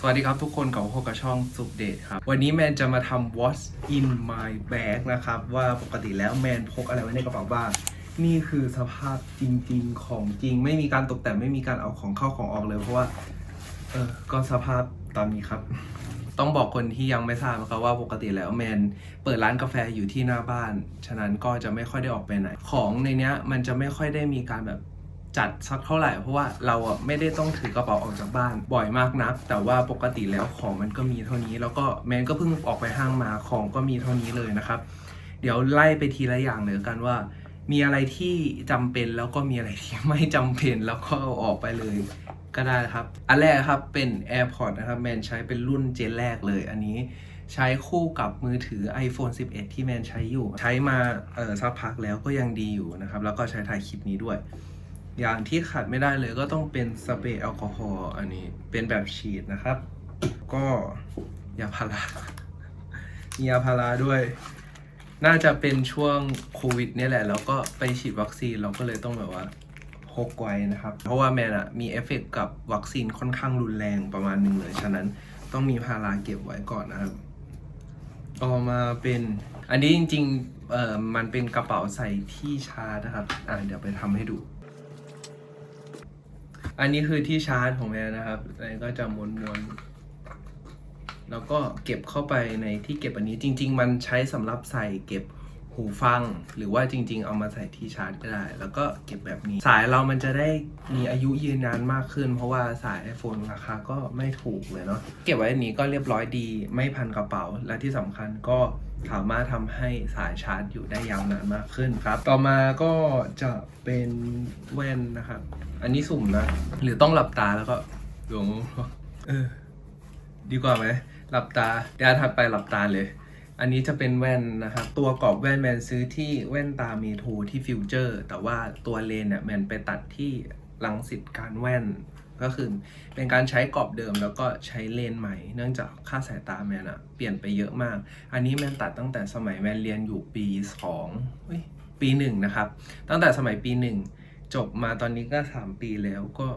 สวัสดีครับทุกคนกับพบกับช่องสุปเดตครับ วันนี้แมนจะมาทำ what's in my bag นะครับ ว่าปกติแล้วแมนพกอะไรไว้ในกระเป๋าบ้าง นี่คือสภาพจริง ๆ ของจริง ไม่มีการตกแต่งไม่มีการเอาของเข้าของออกเลย เพราะว่า เออก็สภาพตอนนี้ครับ ต้องบอกคนที่ยังไม่ทราบนะครับว่าปกติแล้วแมนเปิดร้านกาแฟอยู่ที่หน้าบ้าน ฉะนั้นก็จะไม่ค่อยได้ออกไปไหน ของในเนี้ยมันจะไม่ค่อยได้มีการแบบ จัดสักเท่าไหร่เพราะว่าเราอะไม่ได้ต้องถือกระเป๋าออกจากบ้านบ่อยมากนัก แต่ว่าปกติแล้วของมันก็มีเท่านี้ แล้วก็แมนก็เพิ่งออกไปห้างมาของก็มีเท่านี้เลยนะครับ เดี๋ยวไล่ไปทีละอย่างเลยกันว่า มีอะไรที่จำเป็นแล้วก็มีอะไรที่ไม่จำเป็นแล้วก็เอาออกไปเลย ก็ได้ครับ อันแรกครับเป็น AirPods นะครับแมนใช้เป็นรุ่นเจนแรกเลยอันนี้ใช้คู่กับมือถือ iPhone 11 ที่แมนใช้อยู่ ใช้มาเออสักพักแล้วก็ยังดีอยู่นะครับ แล้วก็ใช้ถ่ายคลิปนี้ด้วย อย่างที่ขาดไม่ได้เลยก็ต้องเป็นสเปรย์แอลกอฮอล์อันนี้เป็นแบบฉีดนะครับ ก็ยาพารามียาพาราด้วย น่าจะเป็นช่วงโควิดเนี่ยแหละ แล้วก็ไปฉีดวัคซีนเราก็เลยต้องแบบว่าพกไว้นะครับ เพราะว่าแมนอะมีเอฟเฟกต์กับวัคซีนค่อนข้างรุนแรงประมาณหนึ่งเลย ฉะนั้นต้องมีพาราเก็บไว้ก่อนนะครับ ต่อมาเป็นอันนี้จริงๆเอ่อมันเป็นกระเป๋าใส่ที่ชาร์จนะครับ อ่าเดี๋ยวไปทำให้ดู อันนี้คือที่ชาร์จของแม่นะครับอันนี้ก็จะม้วนๆ แล้วก็เก็บเข้าไปในที่เก็บอันนี้จริง ๆ มันใช้สำหรับใส่เก็บ หูฟัง หรือว่าจริง ๆ เอามาใส่ที่ชาร์จก็ได้ แล้วก็เก็บแบบนี้ สายเรามันจะได้มีอายุยืนนานมากขึ้น เพราะว่าสาย iPhone ราคาก็ไม่ถูกเลยเนาะเก็บไว้อันนี้ก็เรียบร้อยดี ไม่พันกระเป๋า และที่สำคัญก็สามารถทำให้สายชาร์จอยู่ได้ยาวนานมากขึ้นครับ ต่อมาก็จะเป็นแว่นนะครับ อันนี้สุ่มนะ หรือต้องหลับตาแล้วก็ดวงเออ ดีกว่าไหมหลับตาเดี๋ยวถัดไปหลับตาเลย อันนี้จะเป็นแว่นนะครับ ตัวกรอบแว่นแมนซื้อที่แว่นตาเมโทที่ฟิวเจอร์ แต่ว่าตัวเลนเนี่ยแมนไปตัดที่ลังสิตการแว่น ก็คือเป็นการใช้กรอบเดิมแล้วก็ใช้เลนใหม่ เนื่องจากค่าสายตาแมนอะเปลี่ยนไปเยอะมาก อันนี้แมนตัดตั้งแต่สมัยแมนเรียนอยู่ปีสองปีหนึ่งนะครับ ตั้งแต่สมัยปีหนึ่งจบมาตอนนี้ก็สามปีแล้วก็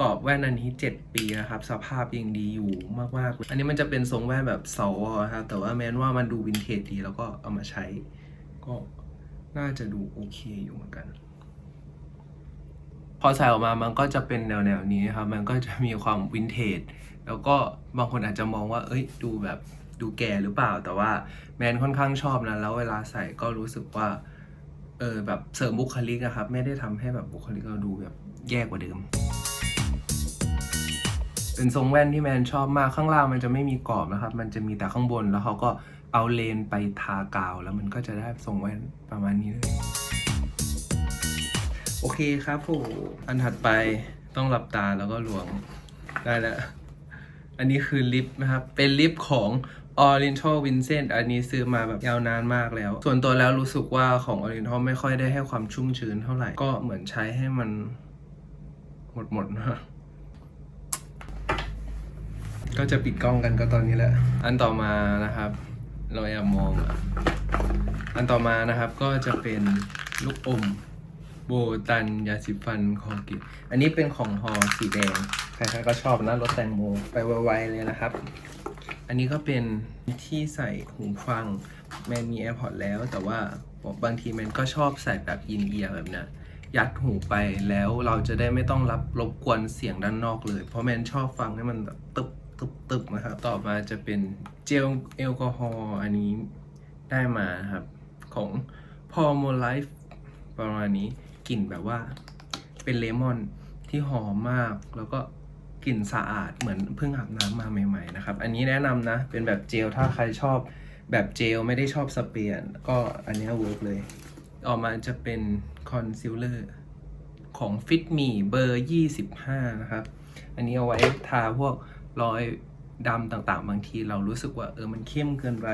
กรอบแว่นอันนี้ 7 ปีนะครับ สภาพยังดีอยู่มากๆเลยอันนี้มันจะเป็นทรงแว่นแบบเสาวอครับ แต่ว่าแม้ว่ามันดูวินเทจดีแล้วก็เอามาใช้ ก็น่าจะดูโอเคอยู่เหมือนกัน พอใส่ออกมามันก็จะเป็นแนวๆนี้ครับ มันก็จะมีความวินเทจ แล้วก็บางคนอาจจะมองว่า เอ้ย ดูแบบดูแก่หรือเปล่า แต่ว่าแมนค่อนข้างชอบนะ แล้วเวลาใส่ก็รู้สึกว่า เออแบบเสริมบุคลิกอะครับ ไม่ได้ทำให้แบบบุคลิกเราดูแบบแย่กว่าเดิม เป็นทรงแว่นที่แมนชอบมากข้างล่างมันจะไม่มีกรอบนะครับ มันจะมีแต่ข้างบนแล้วเขาก็เอาเลนไปทากาว แล้วมันก็จะได้ทรงแว่นประมาณนี้เลยโอเคครับผมอันถัดไปต้องหลับตาแล้วก็หลวงได้แล้วอันนี้คือลิปนะครับ เป็นลิปของ Oriental Vincent อันนี้ซื้อมาแบบยาวนานมากแล้ว ส่วนตัวแล้วรู้สึกว่าของ Oriental ไม่ค่อยได้ให้ความชุ่มชื้นเท่าไหร่ ก็เหมือนใช้ให้มันหมดหมดนะ ก็จะปิดกล้องกันก็ตอนนี้แหละ อันต่อมานะครับ เราแอบมองอะอันต่อมานะครับก็จะเป็นลูกอมโบตันยาสีฟันคอกิอันนี้เป็นของฮอสีแดงใครๆก็ชอบนะรสแตงโมไปไวๆเลยนะครับ อันนี้ก็เป็นที่ใส่หูฟังแมนมี AirPods แล้ว แต่ว่าบางทีแมนก็ชอบใส่แบบอินเอียร์แบบเนี้ยยัดหูไปแล้วเราจะได้ไม่ต้องรับรบกวนเสียงด้านนอกเลย เพราะแมนชอบฟังให้มันแบบตึบ ตึบตึบนะครับ ต่อมาจะเป็นเจลแอลกอฮอล์อันนี้ได้มาครับ ของ p o m o l i f e ประมาณนี้กลิ่นแบบว่าเป็นเลมอนที่หอมมาก แล้วก็กลิ่นสะอาดเหมือนเพิ่งอาบน้ำมาใหม่ๆนะครับ อันนี้แนะนำนะ เป็นแบบเจลถ้าใครชอบแบบเจลไม่ได้ชอบสเปียร์ก็อันนี้เวิร์กเลย ออกมาจะเป็นคอนซีลเลอร์ของ Fit Me เบอร์ 25 นะครับ อันนี้เอาไว้ทาพวก รอยดำต่างๆ บางทีเรารู้สึกว่าเออมันเข้มเกินไป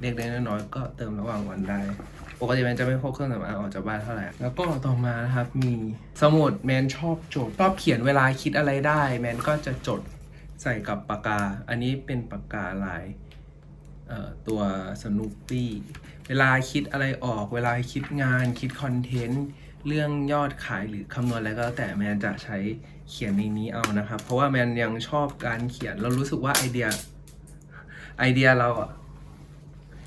เล็กๆน้อยๆก็เติมระหว่างวันได้ ปกติแมนจะไม่พกเครื่องสำอางออกจากบ้านเท่าไหร่ แล้วก็ต่อมานะครับมีสมุดแมนชอบจดชอบเขียนเวลาคิดอะไรได้ แมนก็จะจดใส่กับปากกา อันนี้เป็นปากกาลายตัวสนุปปี้ เวลาคิดอะไรออก เวลาคิดงานคิดคอนเทนต์ เรื่องยอดขายหรือคำนวณอะไรก็แล้วแต่แมนจะใช้เขียนในนี้เอานะครับ เพราะว่าแมนยังชอบการเขียนเรารู้สึกว่าไอเดียไอเดียเราอะ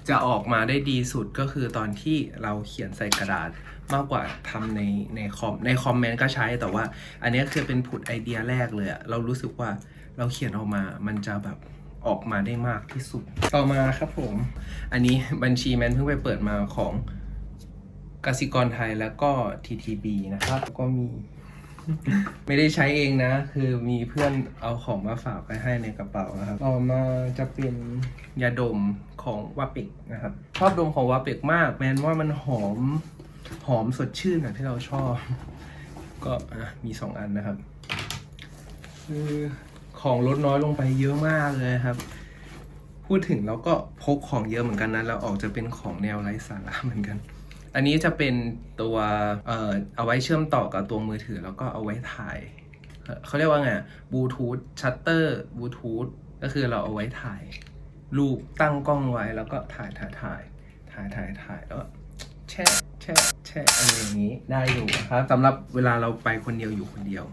จะออกมาได้ดีสุดก็คือตอนที่เราเขียนใส่กระดาษมากกว่าทำในในคอมในคอมเมนต์ก็ใช้แต่ว่า อันนี้คือเป็นผุดไอเดียแรกเลยอะเรารู้สึกว่าเราเขียนออกมามันจะแบบออกมาได้มากที่สุด ต่อมาครับผม อันนี้บัญชีแมนเพิ่งไปเปิดมาของ กสิกรไทยแล้วก็ TTB นะครับ ก็มีไม่ได้ใช้เองนะ คือมีเพื่อนเอาของมาฝากไปให้ในกระเป๋านะครับ ต่อมาจะเป็นยาดมของวาปิกนะครับ ชอบดมของวาปิกมาก แมนว่ามันหอมหอมสดชื่นแบบที่เราชอบ ก็มีสองอันนะครับ คือของลดน้อยลงไปเยอะมากเลยครับ พูดถึงแล้วก็พกของเยอะเหมือนกันนะแล้วออกจะเป็นของแนวไร้สาระเหมือนกัน อันนี้จะเป็นตัวเอ่อเอาไว้เชื่อมต่อกับตัวมือถือแล้วก็เอาไว้ถ่าย เขาเรียกว่าไงบลูทูธชัตเตอร์บลูทูธก็คือเราเอาไว้ถ่าย รูปตั้งกล้องไว้แล้วก็ถ่ายถ่ายถ่ายถ่ายถ่ายถ่ายแล้วแช่แช่แช่อะไรอย่างนี้ได้อยู่นะครับสำหรับเวลาเราไปคนเดียวอยู่คนเดียว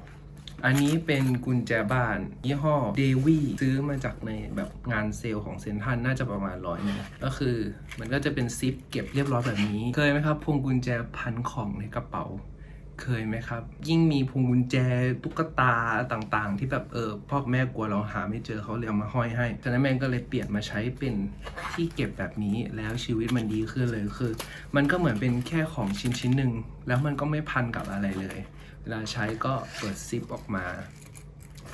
อันนี้เป็นกุญแจบ้าน ยี่ห้อเดวี่ซื้อมาจากในแบบงานเซลล์ของเซนทันน่าจะประมาณร้อยนึงก็คือมันก็จะเป็นซิปเก็บเรียบร้อยแบบนี้ เคยไหมครับพวงกุญแจพันของในกระเป๋าเคยไหมครับ ยิ่งมีพวงกุญแจตุ๊กตาต่างๆ ที่แบบเออพ่อแม่กลัวเราหาไม่เจอเขาเลยเอามาห้อยให้ฉะนั้นแม่ก็เลยเปลี่ยนมาใช้เป็นที่เก็บแบบนี้แล้วชีวิตมันดีขึ้นเลยคือ มันก็เหมือนเป็นแค่ของชิ้นชิ้นหนึ่งแล้วมันก็ไม่พันกับอะไรเลย เวลาใช้ก็เปิดซิปออกมา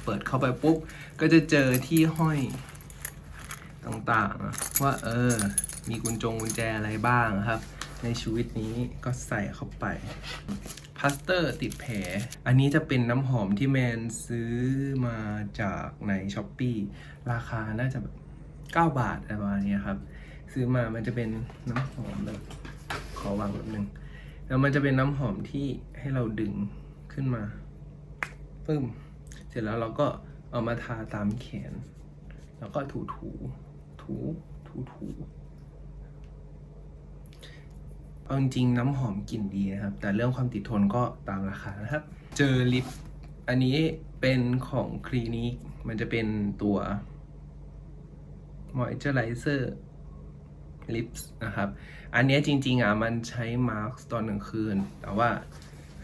เปิดเข้าไปปุ๊บ ก็จะเจอที่ห้อยต่างๆ ว่าเออ มีกุญจงกุญแจอะไรบ้างครับ ในชีวิตนี้ก็ใส่เข้าไปพลาสเตอร์ติดแผล อันนี้จะเป็นน้ำหอมที่แมนซื้อมาจากในช้อปปีราคาน่าจะแบบ9บาทอะไรประมาณนี้ครับ ซื้อมามันจะเป็นน้ำหอมแบบขอวางแบบนึง แล้วมันจะเป็นน้ำหอมที่ให้เราดึง ขึ้นมาปึ้ม เสร็จแล้วเราก็เอามาทาตามแขน แล้วก็ถูถูถูถูถูเอาจริงๆน้ำหอมกลิ่นดีนะครับ แต่เรื่องความติดทนก็ตามราคานะครับ เจอลิป อันนี้เป็นของคลินิก มันจะเป็นตัว moisturizer lips นะครับ อันนี้จริงๆอะมันใช้มาร์กตอนกลางคืน แต่ว่า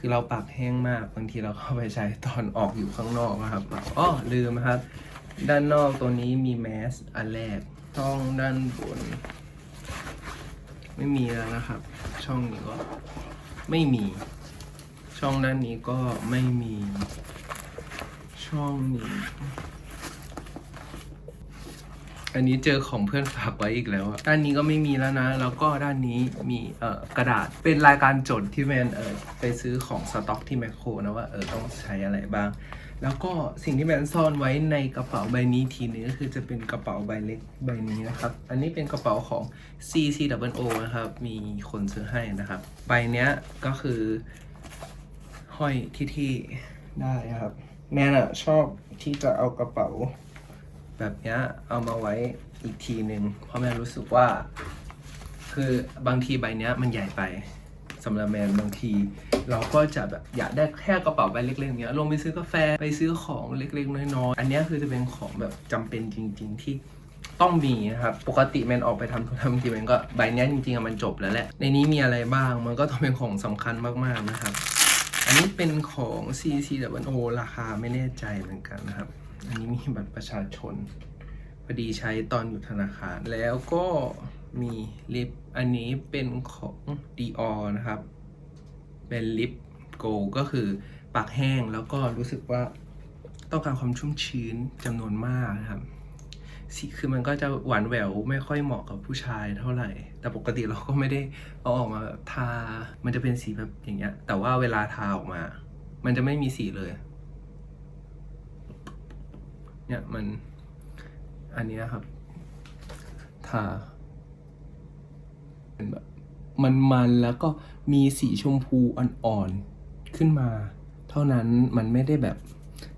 คือเราปากแห้งมากบางทีเราเข้าไปใช้ตอนออกอยู่ข้างนอกนะครับอ๋อลืมครับ ด้านนอกตัวนี้มีแมสอันแรกช่องด้านบน ไม่มีแล้วนะครับ ช่องนี้ก็ไม่มี ช่องด้านนี้ก็ไม่มี ช่องนี้ อันนี้เจอของเพื่อนฝากไว้อีกแล้วอะด้านนี้ก็ไม่มีแล้วนะ แล้วก็ด้านนี้มีเอ่อกระดาษ เป็นรายการจดที่แมนเออไปซื้อของสต็อกที่แมคโครนะว่าเออต้องใช้อะไรบ้าง แล้วก็สิ่งที่แมนซ่อนไว้ในกระเป๋าใบนี้ทีนึงก็คือจะเป็นกระเป๋าใบเล็กใบนี้นะครับ อันนี้เป็นกระเป๋าของ C C W O นะครับ มีคนซื้อให้นะครับ ใบเนี้ยก็คือห้อยที่ที่ได้ครับ แมนอะชอบที่จะเอากระเป๋า แบบเนี้ยเอามาไว้อีกทีหนึ่งเพราะแมนรู้สึกว่า คือบางทีใบเนี้ยมันใหญ่ไปสำหรับแมนบางที เราก็จะแบบอยากได้แค่กระเป๋าใบเล็กๆอย่างเงี้ยลงไปซื้อกาแฟไปซื้อของเล็กๆน้อยๆอันนี้คือจะเป็นของแบบจำเป็นจริง ๆ ที่ต้องมีนะครับปกติแมนออกไปทำธุระบางทีแมนก็ใบเนี้ยจริงๆมันจบแล้วแหละในนี้มีอะไรบ้างมันก็ต้องเป็นของสำคัญมากๆนะครับ อันนี้เป็นของ CCO ราคาไม่แน่ใจเหมือนกันนะครับ อันนี้มีบัตรประชาชนพอดีใช้ตอนอยู่ธนาคาร แล้วก็มีลิปอันนี้เป็นของ Dior นะครับ เป็นลิปโกก็คือปากแห้งแล้วก็รู้สึกว่าต้องการความชุ่มชื้นจำนวนมากนะครับสีคือมันก็จะหวานแหววไม่ค่อยเหมาะกับผู้ชายเท่าไหร่ แต่ปกติเราก็ไม่ได้เอาออกมาทา มันจะเป็นสีแบบอย่างเงี้ย แต่ว่าเวลาทาออกมา มันจะไม่มีสีเลย เนี่ยมันอันนี้ครับทาเป็นแบบมันๆแล้วก็มีสีชมพูอ่อนๆขึ้นมา เท่านั้นมันไม่ได้แบบ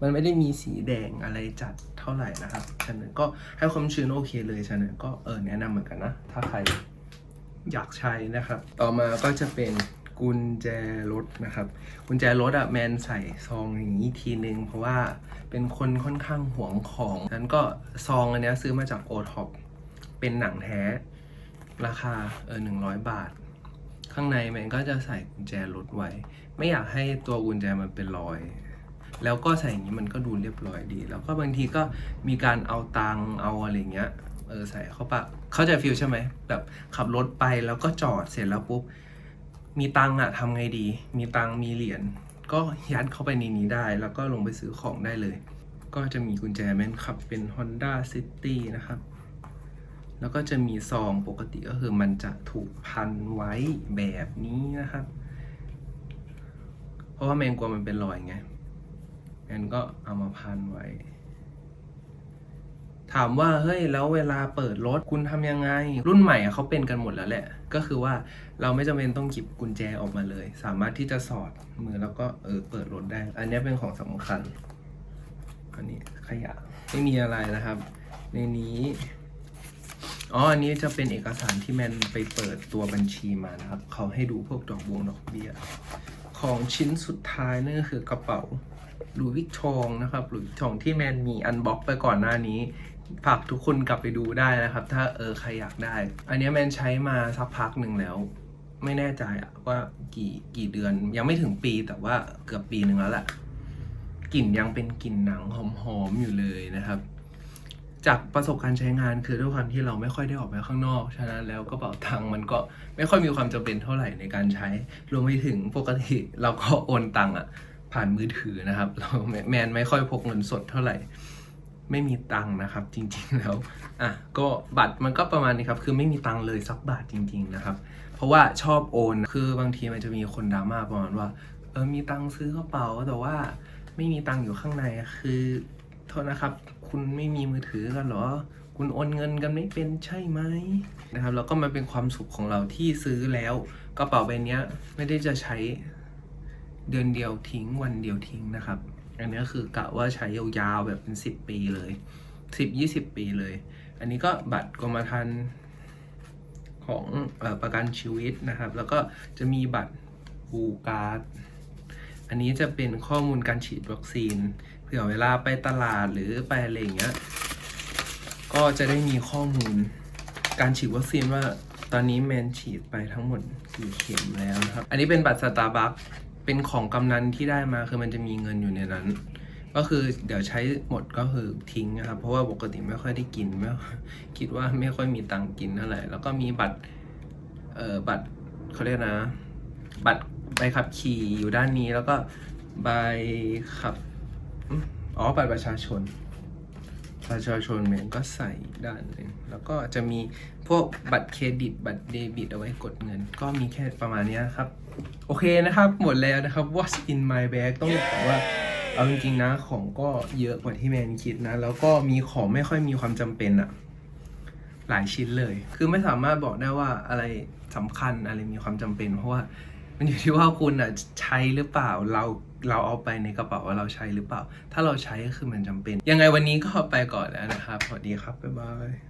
มันไม่ได้มีสีแดงอะไรจัดเท่าไหร่นะครับฉะนั้นก็ให้ความชื้นโอเคเลยฉะนั้นก็เออแนะนำเหมือนกันนะ ถ้าใครอยากใช้นะครับ ต่อมาก็จะเป็น กุญแจรถนะครับ กุญแจรถอะแมนใส่ซองอย่างนี้ทีนึง เพราะว่าเป็นคนค่อนข้างหวงของนั้นก็ซองอันนี้ซื้อมาจากโอท็อปเป็นหนังแท้ ราคาเออหนึ่งร้อยบาท ข้างในมันก็จะใส่กุญแจรถไว้ ไม่อยากให้ตัวกุญแจมันเป็นรอย แล้วก็ใส่อย่างนี้มันก็ดูเรียบร้อยดี แล้วก็บางทีก็มีการเอาตังเอาอะไรเงี้ยเออใส่เข้าปะเข้าใจฟิลใช่ไหมแบบขับรถไปแล้วก็จอดเสร็จแล้วปุ๊บ มีตังอะทำไงดี มีตังมีเหรียญก็ยัดเข้าไปในนี้ได้ แล้วก็ลงไปซื้อของได้เลย ก็จะมีกุญแจแม่นขับ เป็น Honda City นะครับ แล้วก็จะมีซองปกติก็คือมันจะถูกพันไว้แบบนี้นะครับ เพราะว่าแมงกลัวมันเป็นรอยไงแมนก็เอามาพันไว้ ถามว่าเฮ้ยแล้วเวลาเปิดรถคุณทำยังไง รุ่นใหม่เขาเป็นกันหมดแล้วแหละ ก็คือว่าเราไม่จำเป็นต้องหยิบกุญแจออกมาเลย สามารถที่จะสอดมือแล้วก็เออเปิดรถได้ อันนี้เป็นของสำคัญอันนี้ขยะไม่มีอะไรนะครับ ในนี้อ๋ออันนี้จะเป็นเอกสารที่แมนไปเปิดตัวบัญชีมานะครับ เขาให้ดูพวกดอกบวงดอกเบี้ยของชิ้นสุดท้ายนั่นก็คือกระเป๋าหลุยส์วิกทองนะครับหลุยส์วิกทองที่แมนมีอันบ็อกไปก่อนหน้านี้ ฝากทุกคนกลับไปดูได้นะครับ ถ้าเออใครอยากได้ อันนี้แมนใช้มาสักพักหนึ่งแล้ว ไม่แน่ใจอะว่ากี่กี่เดือนยังไม่ถึงปีแต่ว่าเกือบปีหนึ่งแล้วแหละกลิ่นยังเป็นกลิ่นหนังหอมๆอยู่เลยนะครับ จากประสบการณ์ใช้งานคือด้วยความที่เราไม่ค่อยได้ออกไปข้างนอก ฉะนั้นแล้วกระเป๋าตังค์มันก็ไม่ค่อยมีความจำเป็นเท่าไหร่ในการใช้ รวมไปถึงปกติเราก็โอนตังค์อะผ่านมือถือนะครับ เราแมนไม่ค่อยพกเงินสดเท่าไหร่ ไม่มีตังค์นะครับ จริงๆแล้วอะก็บัตรมันก็ประมาณนี้ครับ คือไม่มีตังค์เลยสักบาทจริง ๆนะครับ เพราะว่าชอบโอนคือบางทีมันจะมีคนดราม่าประมาณว่าเออมีตังค์ซื้อกระเป๋าแต่ว่าไม่มีตังค์อยู่ข้างในคือโทษนะครับ คุณไม่มีมือถือกันเหรอ คุณโอนเงินกันไม่เป็นใช่ไหมนะครับ แล้วก็มันเป็นความสุขของเราที่ซื้อแล้วกระเป๋าใบนี้ไม่ได้จะใช้เดือนเดียวทิ้งวันเดียวทิ้งนะครับ อันนี้ก็คือกะว่าใช้ยาวๆแบบเป็นสิบปีเลยสิบยี่สิบปีเลย อันนี้ก็บัตรกรมธรรม์ของออประกันชีวิตนะครับ แล้วก็จะมีบัตรบูการ์ดอันนี้จะเป็นข้อมูลการฉีดวัคซีน เผื่อเวลาไปตลาดหรือไปอะไรอย่างเงี้ย ก็จะได้มีข้อมูลการฉีดวัคซีนว่าตอนนี้แมนฉีดไปทั้งหมดกี่เข็มแล้วนะครับ อันนี้เป็นบัตรสตาร์บัค เป็นของกำนันที่ได้มาคือมันจะมีเงินอยู่ในนั้น ก็คือเดี๋ยวใช้หมดก็คือทิ้งนะครับ เพราะว่าปกติไม่ค่อยได้กินไม่คิดว่าไม่ค่อยมีตังค์กินเท่าไหร่แล้วก็มีบัตรเอ่อบัตรเขาเรียกนะ บัตรใบขับขี่อยู่ด้านนี้แล้วก็ใบขับอ๋อบัตรประชาชน ประชาชนเมนก็ใส่ด้านหนึ่งแล้วก็จะมีพวกบัตรเครดิต บัตรเดบิตเอาไว้กดเงิน ก็มีแค่ประมาณนี้ครับ โอเคนะครับ หมดแล้วนะครับ What's in my bag ต้องบอกว่าเอาจริงๆนะของก็เยอะกว่าที่แมนคิดนะ แล้วก็มีของไม่ค่อยมีความจำเป็นอะหลายชิ้นเลย คือไม่สามารถบอกได้ว่าอะไรสำคัญอะไรมีความจำเป็น เพราะว่ามันอยู่ที่ว่าคุณอะใช้หรือเปล่าเรา เราเอาไปในกระเป๋าว่าเราใช้หรือเปล่า ถ้าเราใช้ก็คือมันจำเป็น ยังไงวันนี้ก็ไปก่อนแล้วนะครับ สวัสดีครับ บ๊ายบาย